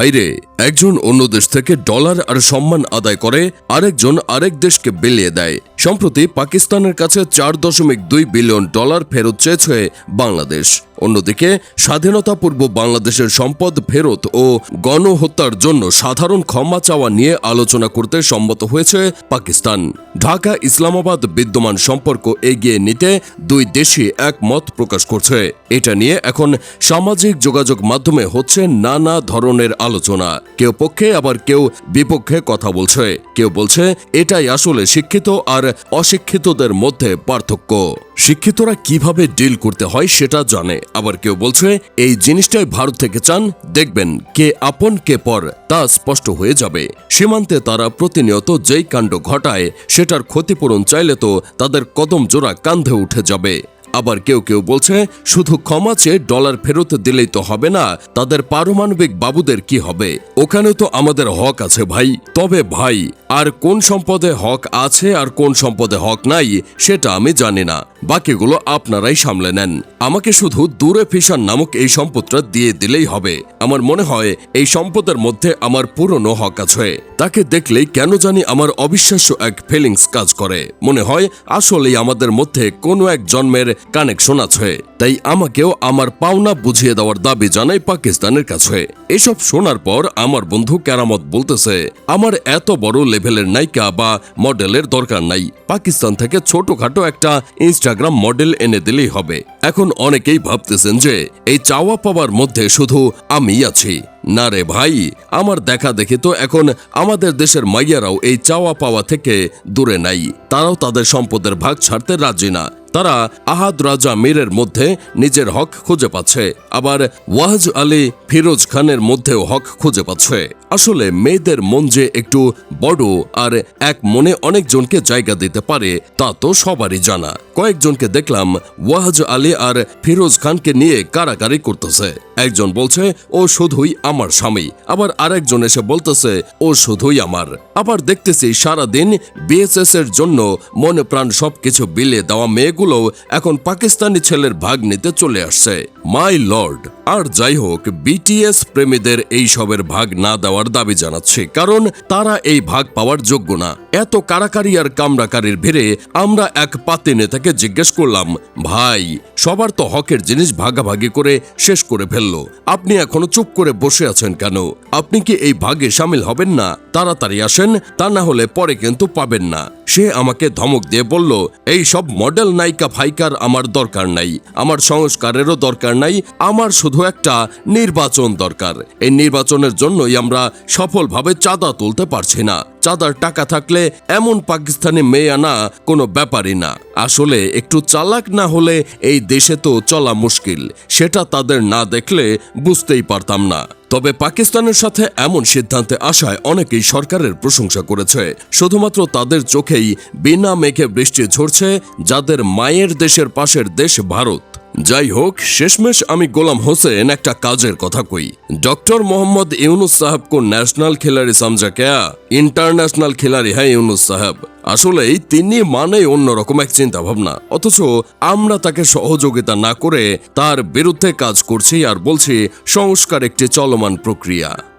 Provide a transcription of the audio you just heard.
ভাইরে একজন অন্য দেশ থেকে ডলার আর সম্মান আদায় করে, আরেকজন আরেক দেশকে বিলিয়ে দেয়। সম্প্রতি পাকিস্তানের কাছে চার দশমিক দুই বিলিয়ন ডলার ফেরত চেয়েছে বাংলাদেশ। অন্যদিকে স্বাধীনতা পূর্ব বাংলাদেশের সম্পদ ফেরত ও গণহত্যার জন্য সাধারণ ক্ষমা চাওয়া নিয়ে আলোচনা করতে সম্মত হয়েছে পাকিস্তান। ঢাকা ইসলামাবাদ বিদ্যমান সম্পর্ক এগিয়ে নিতে দুই দেশই একমত প্রকাশ করছে। এটা নিয়ে এখন সামাজিক যোগাযোগ মাধ্যমে হচ্ছে নানা ধরনের আলোচনা। কেউ পক্ষে, আবার কেউ বিপক্ষে কথা বলছে। কেউ বলছে, এটাই আসলে শিক্ষিত আর অশিক্ষিতদের মধ্যে পার্থক্য। শিক্ষিতরা কীভাবে ডিল করতে হয় সেটা জানে। আবার কেউ বলছে, এই জিনিসটাই ভারত থেকে চান, দেখবেন কে আপন, কে পর, তা স্পষ্ট হয়ে যাবে। সীমান্তে তারা প্রতিনিয়ত যেই কাণ্ড ঘটায়, সেটার ক্ষতিপূরণ চাইলে তো তাদের কদম জোড়া কান্ধে উঠে যাবে। আবার কেউ কেউ বলছে, শুধু ক্ষমা চেয়ে ডলার ফেরত দিলেই তো হবে না, তাদের পারমাণবিক বাবুদের কি হবে? ওখানে তো আমাদের হক আছে ভাই। তবে ভাই, আর কোন সম্পদে হক আছে আর কোন সম্পদে হক নাই, সেটা আমি জানি না। বাকিগুলো আপনারাই সামলে নেন। আমাকে শুধু দূরে ফিশার নামক এই সম্পদটা দিয়ে দিলেই হবে। আমার মনে হয়, এই সম্পদের মধ্যে আমার পুরনো হক আছে। তাকে দেখলেই কেন জানি আমার অবিশ্বাস্য এক ফিলিংস কাজ করে। মনে হয়, আসলেই আমাদের মধ্যে কোনো এক জন্মের কানেকশন আছে তাই আমাকেও আমার পাওনা বুঝিয়ে দেওয়ার দাবি জানাই পাকিস্তানের কাছে। এসব শোনার পর আমার বন্ধু কেরামত বলতেছে, আমার এত বড় লেভেলের নায়িকা বা মডেলের দরকার নাই। পাকিস্তান থেকে ছোটখাটো একটা ইনস্টাগ্রাম মডেল এনে দিলেই হবে। এখন অনেকেই ভাবতেছেন যে, এই চাওয়া পাওয়ার মধ্যে শুধু আমি আছি। না রে ভাই, আমার দেখা দেখি তো এখন আমাদের দেশের মাইয়ারাও এই চাওয়া পাওয়া থেকে দূরে নাই। তারাও তাদের সম্পদের ভাগ ছাড়তে রাজি না। তারা আহাদ রাজা মীরের মধ্যে নিজের হক খুঁজে পাচ্ছে। আবার ওয়াজ আলী ফিরোজ খানের মধ্যেও হক খুঁজে পাচ্ছে। আসলে মেয়েদের মন যে একটু বড় আর এক মনে অনেকজনকে জায়গা দিতে পারে, তা তো সবারই জানা। কয়েকজনকে দেখলাম ওয়াজ আলী আর ফিরোজ খানকে নিয়ে কারাকারি করতেছে। একজন বলছে, ও শুধুই আমার স্বামী। আবার আরেকজন এসে বলতেছে, ও শুধুই আমার। আবার দেখতেছি সারাদিন বিএসএস এর জন্য মনে প্রাণ সবকিছু বিলিয়ে দেওয়া মেয়েগুলো এখন পাকিস্তানি ছেলের ভাগ নিতে চলে আসছে। মাই লর্ড, আর যাই হোক বিটিএস প্রেমীদের এই সবের ভাগ না দেওয়ার দাবি জানাচ্ছি, কারণ তারা এই ভাগ পাওয়ার যোগ্য না। এত কারাকারি আর কামড়াকারির ভিড়ে আমরা এক পাতি নেতাকে জিজ্ঞেস করলাম, ভাই, সবার তো হকের জিনিস ভাগাভাগি করে শেষ করে ফেলল। আপনি এখনও চুপ করে বসে আছেন কেন? আপনি কি এই ভাগে সামিল হবেন না? তাড়াতাড়ি আসেন, তা না হলে পরে কিন্তু পাবেন না। সে আমাকে ধমক দিয়ে বলল, এই সব মডেল নায়িকা ভাইকার আমার দরকার নাই, আমার সংস্কারেরও দরকার নাই, আমার শুধু একটা নির্বাচন দরকার। এই নির্বাচনের জন্যই আমরা সফলভাবে চাঁদা তুলতে পারছি না। চাঁদার টাকা থাকলে এমন পাকিস্তানি মেয়ে আনা কোনো ব্যাপারই না। আসলে একটু চালাক না হলে এই দেশে তো চলা মুশকিল, সেটা তাদের না দেখলে বুঝতেই পারতাম না। তবে পাকিস্তানের সাথে এমন সিদ্ধান্তে আসায় অনেকেই সরকারের প্রশংসা করেছে। শুধুমাত্র তাদের চোখেই বিনা মেঘে বৃষ্টি ঝরছে, যাদের মায়ের দেশের পাশের দেশ ভারত। যাই হোক শেষমেশ আমি গোলাম হোসেন একটা কাজের কথা কই। ডক্টর মোহাম্মদ ইউনুস সাহেব কো ন্যাশনাল খেলারি সামজা কেয়া? ইন্টারন্যাশনাল খেলারি হ্যাঁ ইউনুস সাহেব। আসলেই তিনি মানে অন্যরকম এক চিন্তা ভাবনা অথচ আমরা তাকে সহযোগিতা না করে তার বিরুদ্ধে কাজ করছি আর বলছি সংস্কার একটি চলমান প্রক্রিয়া।